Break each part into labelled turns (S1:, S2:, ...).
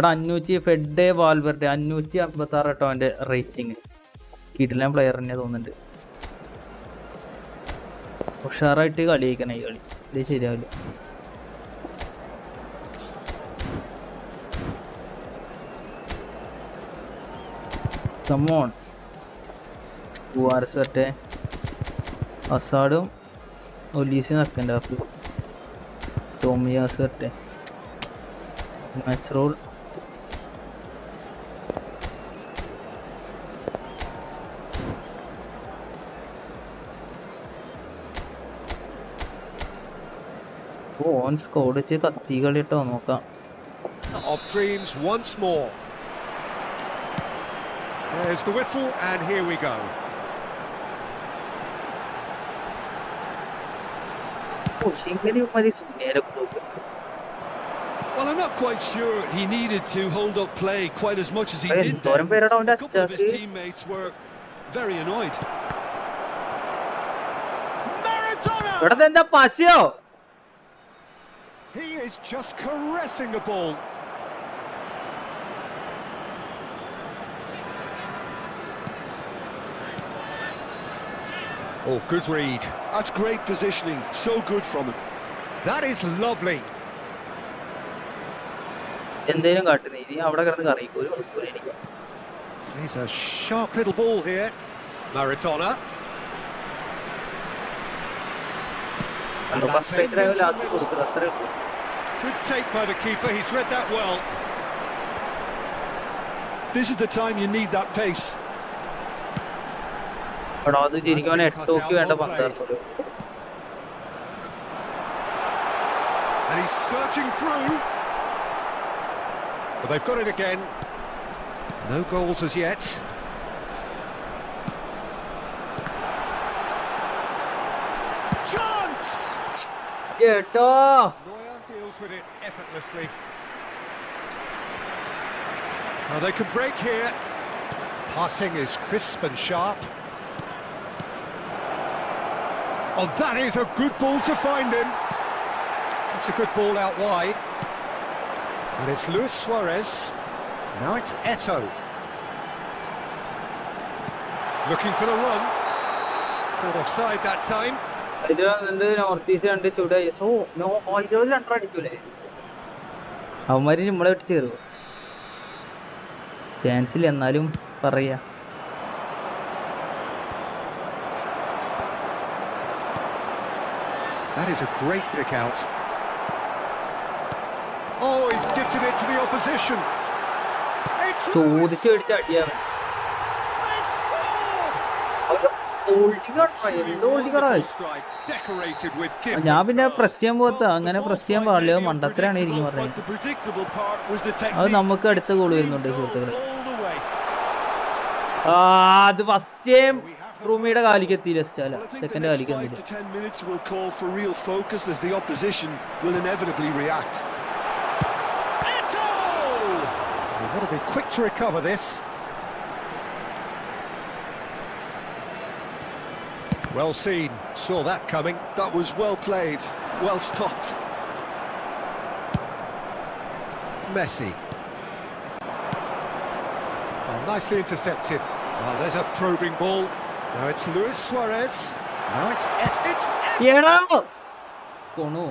S1: എടാ അഞ്ഞൂറ്റി ഫെഡ് വാൽവെറുടെ അഞ്ഞൂറ്റി അമ്പത്തി ആറ് കേട്ടോ അവന്റെ റേറ്റിംഗ് കിടിലൻ പ്ലെയർ തന്നെ തോന്നുന്നുണ്ട്. ഉഷാറായിട്ട് കളിയിക്കണം ഈ കളി. ഇത് ശരിയാവില്ല. കമോൺ അസാഡും ഒലീസും നടക്കണ്ട? ടോമിയാസ് വരട്ടെ. Match ഓൻ സ്കോഡ് വെച്ച് കത്തി കളി കേട്ടോ നോക്കാം
S2: of dreams once more. There's the whistle, and here we go.
S1: ഓ ശിങ്കരി മതി നേരെ പോകും
S3: Well, I'm not quite sure he needed to hold up play quite as much as he
S1: Hey,
S3: did.
S1: എന്തോരം
S3: Then.
S1: പേരാടാ അവന്റെ
S3: A couple of his
S1: അച്ചാക്ക്
S3: teammates were very annoyed.
S2: Maradona!
S1: ഇവിടെ എന്താ പശയോ
S2: He is just caressing the ball. Oh, good read.
S3: That's great positioning. So good from him.
S2: That is lovely.
S1: എന്തേലും കാട്ടുന്നേ ഇനി അവിടെ കിടന്ന് കറിയിക്കും ഒരു മണിക്കൂർ എനിക്ക്
S2: He's a sharp little ball here. Maradona. Good take by the keeper, he's read that well.
S3: This is the time you need that pace.
S1: But and
S2: And he's searching through. But they've got it again. No goals as yet.
S1: Charge!
S2: Good. Deals with it effortlessly. They can break here. Passing is crisp and sharp. Oh, that is a good ball to find him. It's a good ball out wide. And it's Luis Suarez. Now it's Eto. Looking for the run. Caught offside that time.
S1: വന്നിട്ട് north east so no രണ്ടര അടിക്കൂലേ അവന്മാര് നമ്മളെ വിട്ട് ചേരും chance ഇല്ല എന്നാലും പറയാ
S2: That is a great pick out. Oh, he's gifted it to the opposition. It's Lewis.
S1: ഞാൻ പിന്നെ പ്രസ് ചെയ്യാൻ പോകത്ത അങ്ങനെ പ്രസ് ചെയ്യാൻ പാടില്ല മണ്ടത്തിലാണ്
S3: എനിക്ക്
S1: പറഞ്ഞത് അത് നമുക്ക് അടുത്ത ഗോൾ വരുന്നുണ്ട് സുഹൃത്തുക്കളെ. അത് ഫസ്റ്റ് ടൈം റൂമിയുടെ കാലിക്ക്
S3: എത്തി സ്റ്റാല
S1: സെക്കൻഡ് കാലിക്ക്
S2: Well seen, saw that coming.
S3: That was well played, well stopped.
S2: Messi. Oh, nicely intercepted. Oh, there's a probing ball. Now it's Luis Suarez. Now it's Et. It's Et.
S1: എടാ കൊണു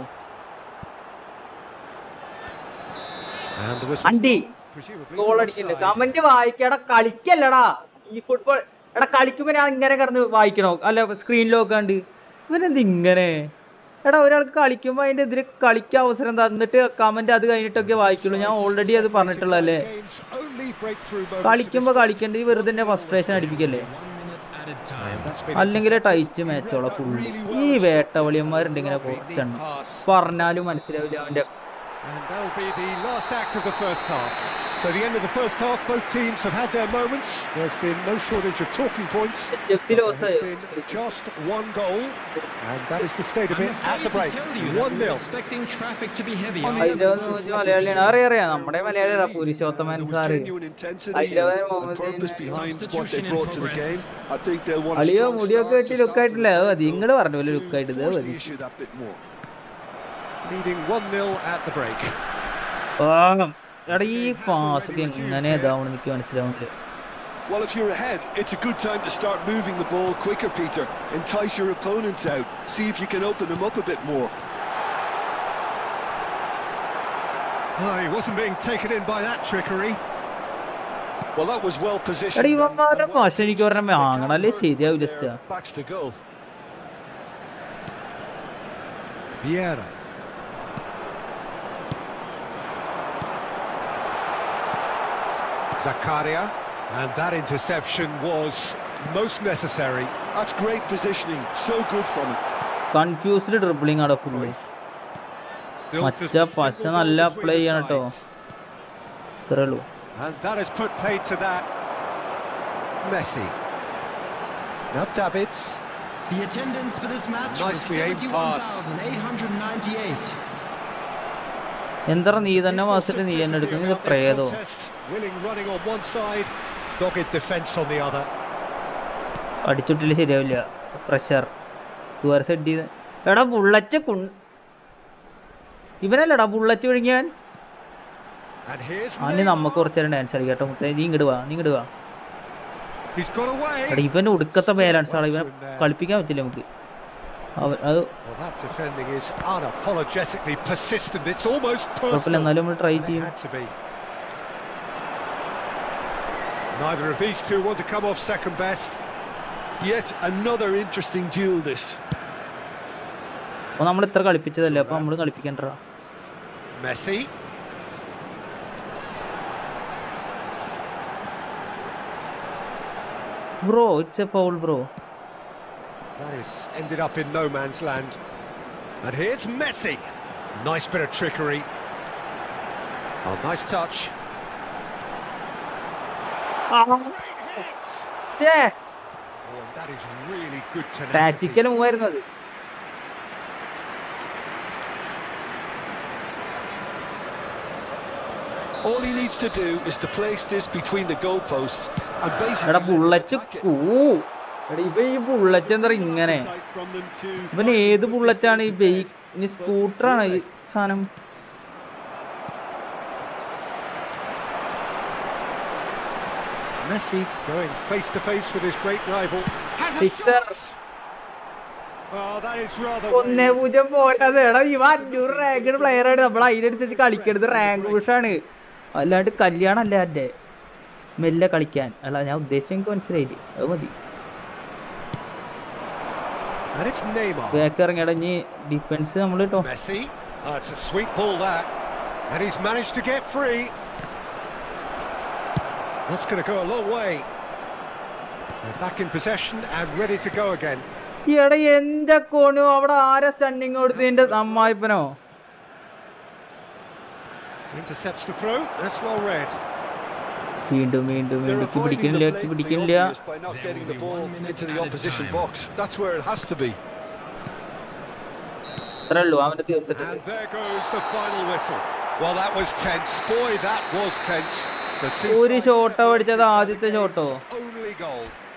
S2: And the whistle.
S1: അണ്ടി
S2: Presumably
S1: goal
S2: for
S1: അടിക്കണ്ടേ
S2: offside.
S1: Comment വായിക്കടാ കളിക്കല്ലടാ ഈ football എടാ കളിക്കുമ്പോൾ ഞാൻ ഇങ്ങനെ കിടന്ന് വായിക്കണോ? അല്ല സ്ക്രീനിലൊക്കെ ഉണ്ട് ഇവനെന്ത് ഇങ്ങനെ? എടാ ഒരാൾക്ക് കളിക്കുമ്പോൾ അതിന്റെ എതിരെ കളിക്കാൻ അവസരം തന്നിട്ട് കമന്റ് അത് കഴിഞ്ഞിട്ടൊക്കെ വായിക്കുള്ളൂ. ഞാൻ ഓൾറെഡി അത് പറഞ്ഞിട്ടുള്ളതല്ലേ? കളിക്കുമ്പോൾ കളിക്കേണ്ടത് വെറുതെ എന്നെ ഫസ്ട്രേഷൻ അടിപ്പിക്കല്ലേ? അല്ലെങ്കിൽ ടൈച്ച് മാച്ചോളെ ഫുള്ള് ഈ വേട്ടവളിയന്മാരുണ്ട് ഇങ്ങനെ പറഞ്ഞാലും മനസ്സിലാവില്ല അവന്റെ.
S2: So the end of the first half, both teams have had their moments. There's been no shortage of talking points. There's been just one goal, and that is the state of it at the break. One nil.
S4: Expecting traffic to be heavy.
S3: Genuine intensity and purpose behind what they brought to the game. I think they'll want
S1: to
S3: strong start to start to force the issue that bit more.
S2: Leading 1-0 at the break. Ah.
S1: ആ, എടാ ഈ pass ഒക്കെ എങ്ങനെ ഇതാവണം എനിക്ക് മനസ്സിലാവുന്നില്ല
S3: Well, if you're ahead, it's a good time to start moving the ball quicker, Peter. Entice your opponents out. See if you can open them up a bit more.
S2: Oh, he wasn't being taken in by that trickery.
S3: Well, that was well positioned.
S1: എടാ
S3: and-
S1: ഇവന്മാരുടെ
S3: and well
S1: പശ എനിക്ക്
S3: played.
S1: ഒരെണ്ണം വാങ്ങണം അല്ലേ ശരിയാവില്ല
S3: There,
S1: സ്റ്റാ
S3: Backs to goal.
S2: Vieira. Zakaria. And that interception was most necessary.
S3: That's great positioning. So good from him.
S1: Confused dribbling ആണ് full
S2: Still
S1: matcha
S2: just a
S1: പശ
S2: simple
S1: നല്ല
S2: goal between
S1: പ്ലേ
S2: the
S1: ചെയ്യണം കേട്ടോ
S2: sides.
S1: ഇത്രേ ഉള്ളൂ
S2: And that has put paid to that. Messi. Now Davids.
S4: The attendance for this match
S2: Nicely
S4: was
S2: aimed pass.
S4: 71,898.
S1: എന്താ നീ തന്നെ വാസിട്ട് നീ തന്നെ എടുക്കുന്നത്? പ്രേതോ. അടിച്ചുട്ടില്ല ശരിയാവില്ല. പ്രഷർ ടൂർ സെഡ് ചെയ്ത്. എടാ ബുള്ളറ്റ് കു ഇവനല്ലടാ ബുള്ളറ്റ് വിഴുങ്ങിയാൻ അന്ന് നമുക്ക് കുറച്ച് നേരം ഡാൻസ് കേട്ടോ മുത്തേ. നീ ഇങ്ങോട്ട് വാ നീ ഇങ്ങോട്ട് വാ. ഇവൻ ഒടുക്കത്തെ ബാലൻസ് ആണ്. ഇവനെ കളിപ്പിക്കാൻ പറ്റില്ല നമുക്ക്. കുഴപ്പമില്ല എന്നാലും നമ്മൾ ട്രൈ ചെയ്യും.
S2: Neither of these two want to come off second best.
S3: Yet another interesting duel, this.
S1: അപ്പൊ നമ്മൾ ഇത്ര കളിപ്പിച്ചതല്ലേ അപ്പോൾ നമ്മൾ കളിപ്പിക്കണ്ട
S2: Messi
S1: bro it's a foul bro
S2: That is ended up in no man's land. And here's Messi. Nice bit of trickery. Oh, nice touch. Oh. Yeah. Oh, that is really good tenacity.
S3: All he needs to do is to place this between the goalposts and basically...
S1: ഇവ ഈ bullet എന്താ ഇങ്ങനെ
S3: find
S1: ഏത് ബുള്ളറ്റാണ് ഈ
S3: by.
S1: Bike ഇനി സ്കൂട്ടറാണ് ഈ സാധനം
S2: Messi going face to face with his great rival. Has a shot. Oh, that is rather.
S1: ഒന്നേ. പൂജ്യം പോരാതെ എടാ ഇവ അഞ്ഞൂറ് റാങ്കഡ് പ്ലെയർ ആണ് നമ്മൾ അതിനനുസരിച്ച് കളിക്കരുത് റാങ്ക് പുഷാണ് അല്ലാണ്ട് കല്യാണം അല്ല എന്റെ മെല്ലെ കളിക്കാൻ അല്ല ഞാൻ ഉദ്ദേശിച്ച എനിക്ക് മനസ്സിലായില്ലേ അത് മതി. ബാക്ക് ഇറങ്ങിയട ഇനി ഡിഫൻസ് നമ്മൾ കേട്ടോ.
S2: Oh. And he's managed to get free. That's going to go a long way. They're back in possession and ready to go again.
S1: എടാ എന്റെ കോണു അവിടെ ആരാ സ്റ്റണ്ണിങ് കൊടുത്തതിന്റെ അമ്മായിപ്പനോ
S2: Intercepts the throw. That's well read.
S1: വീണ്ടും വീണ്ടും വീണ്ടും പിടിക്കുന്നില്ല പിടിക്കുന്നില്ല അത്രേ ഉള്ളൂ അവന്റെ തീർത്തിട്ട് ഒരു ഷോട്ടോ അടിച്ചത് ആദ്യത്തെ ഷോട്ടോ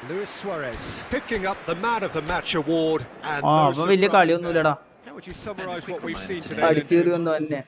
S2: Luis Suarez picking up the man of the match award and
S1: ah,
S2: no
S1: വലിയ കളിയൊന്നുമില്ലടാ
S2: How would you summarize what we've seen today?
S1: അടിച്ചേറി വന്നു തന്നെ